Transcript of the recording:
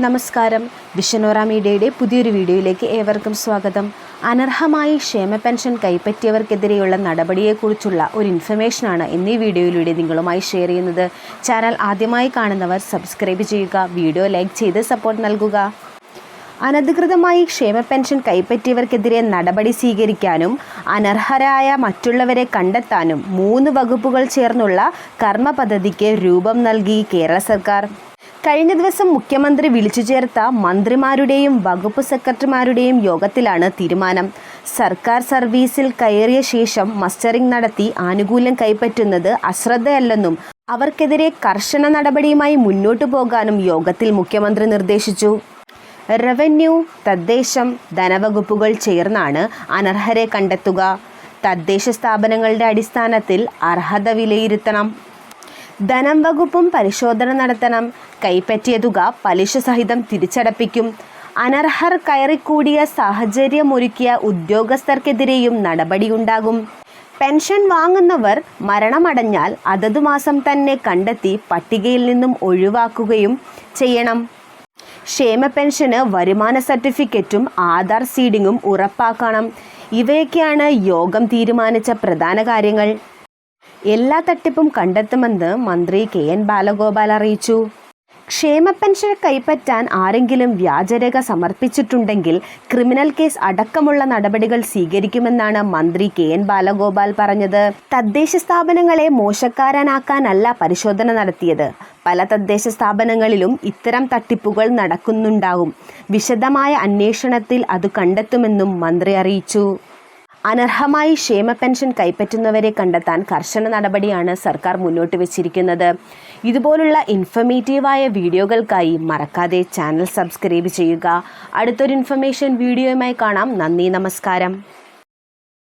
നമസ്കാരം. വിഷനോറ മീഡിയയുടെ പുതിയൊരു വീഡിയോയിലേക്ക് ഏവർക്കും സ്വാഗതം. അനർഹമായി ക്ഷേമ പെൻഷൻ കൈപ്പറ്റിയവർക്കെതിരെയുള്ള നടപടിയെക്കുറിച്ചുള്ള ഒരു ഇൻഫർമേഷനാണ് എന്നീ വീഡിയോയിലൂടെ നിങ്ങളുമായി ഷെയർ ചെയ്യുന്നത്. ചാനൽ ആദ്യമായി കാണുന്നവർ സബ്സ്ക്രൈബ് ചെയ്യുക വീഡിയോ ലൈക്ക് ചെയ്ത് സപ്പോർട്ട് നൽകുക. അനധികൃതമായി ക്ഷേമ പെൻഷൻ കൈപ്പറ്റിയവർക്കെതിരെ നടപടി സ്വീകരിക്കാനും അനർഹരായ മറ്റുള്ളവരെ കണ്ടെത്താനും മൂന്ന് വകുപ്പുകൾ ചേർന്നുള്ള കർമ്മ പദ്ധതിക്ക് രൂപം നൽകി കേരള സർക്കാർ. കഴിഞ്ഞ ദിവസം മുഖ്യമന്ത്രി വിളിച്ചു ചേർത്ത മന്ത്രിമാരുടെയും വകുപ്പ് സെക്രട്ടറിമാരുടെയും യോഗത്തിലാണ് തീരുമാനം. സർക്കാർ സർവീസിൽ കയറിയ ശേഷം മസ്റ്ററിംഗ് നടത്തി ആനുകൂല്യം കൈപ്പറ്റുന്നത് അശ്രദ്ധയല്ലെന്നും അവർക്കെതിരെ കർശന നടപടിയുമായി മുന്നോട്ടു പോകാനും യോഗത്തിൽ മുഖ്യമന്ത്രി നിർദ്ദേശിച്ചു. റവന്യൂ തദ്ദേശം ധനവകുപ്പുകൾ ചേർന്നാണ് അനർഹരെ കണ്ടെത്തുക. തദ്ദേശ സ്ഥാപനങ്ങളുടെ അടിസ്ഥാനത്തിൽ അർഹത വിലയിരുത്തണം. ധനം വകുപ്പും പരിശോധന നടത്തണം. കൈപ്പറ്റിയ തുക പലിശ സഹിതം തിരിച്ചടപ്പിക്കും. അനർഹർ കയറിക്കൂടിയ സാഹചര്യമൊരുക്കിയ ഉദ്യോഗസ്ഥർക്കെതിരെയും നടപടിയുണ്ടാകും. പെൻഷൻ വാങ്ങുന്നവർ മരണമടഞ്ഞാൽ അതതു മാസം തന്നെ കണ്ടെത്തി പട്ടികയിൽ നിന്നും ഒഴിവാക്കുകയും ചെയ്യണം. ക്ഷേമ പെൻഷന് വരുമാന സർട്ടിഫിക്കറ്റും ആധാർ സീഡിങ്ങും ഉറപ്പാക്കണം. ഇവയൊക്കെയാണ് യോഗം തീരുമാനിച്ച പ്രധാന കാര്യങ്ങൾ. എല്ലാ തട്ടിപ്പും കണ്ടെത്തുമെന്ന് മന്ത്രി കെ എൻ ബാലഗോപാൽ അറിയിച്ചു. ക്ഷേമ പെൻഷൻ കൈപ്പറ്റാൻ ആരെങ്കിലും വ്യാജരേഖ സമർപ്പിച്ചിട്ടുണ്ടെങ്കിൽ ക്രിമിനൽ കേസ് അടക്കമുള്ള നടപടികൾ സ്വീകരിക്കുമെന്നാണ് മന്ത്രി കെ എൻ ബാലഗോപാൽ പറഞ്ഞത്. തദ്ദേശ സ്ഥാപനങ്ങളെ മോശക്കാരനാക്കാനല്ല പരിശോധന നടത്തിയത്. പല തദ്ദേശ സ്ഥാപനങ്ങളിലും ഇത്തരം തട്ടിപ്പുകൾ നടക്കുന്നുണ്ടാവും. വിശദമായ അന്വേഷണത്തിൽ അത് കണ്ടെത്തുമെന്നും മന്ത്രി അറിയിച്ചു. അനർഹമായി ക്ഷേമ പെൻഷൻ കൈപ്പറ്റുന്നവരെ കണ്ടെത്താൻ കർശന നടപടിയാണ് സർക്കാർ മുന്നോട്ട് വച്ചിരിക്കുന്നത്. ഇതുപോലുള്ള ഇൻഫർമേറ്റീവായ വീഡിയോകൾക്കായി മറക്കാതെ ചാനൽ സബ്സ്ക്രൈബ് ചെയ്യുക. അടുത്തൊരു ഇൻഫർമേഷൻ വീഡിയോയുമായി കാണാം. നന്ദി നമസ്കാരം.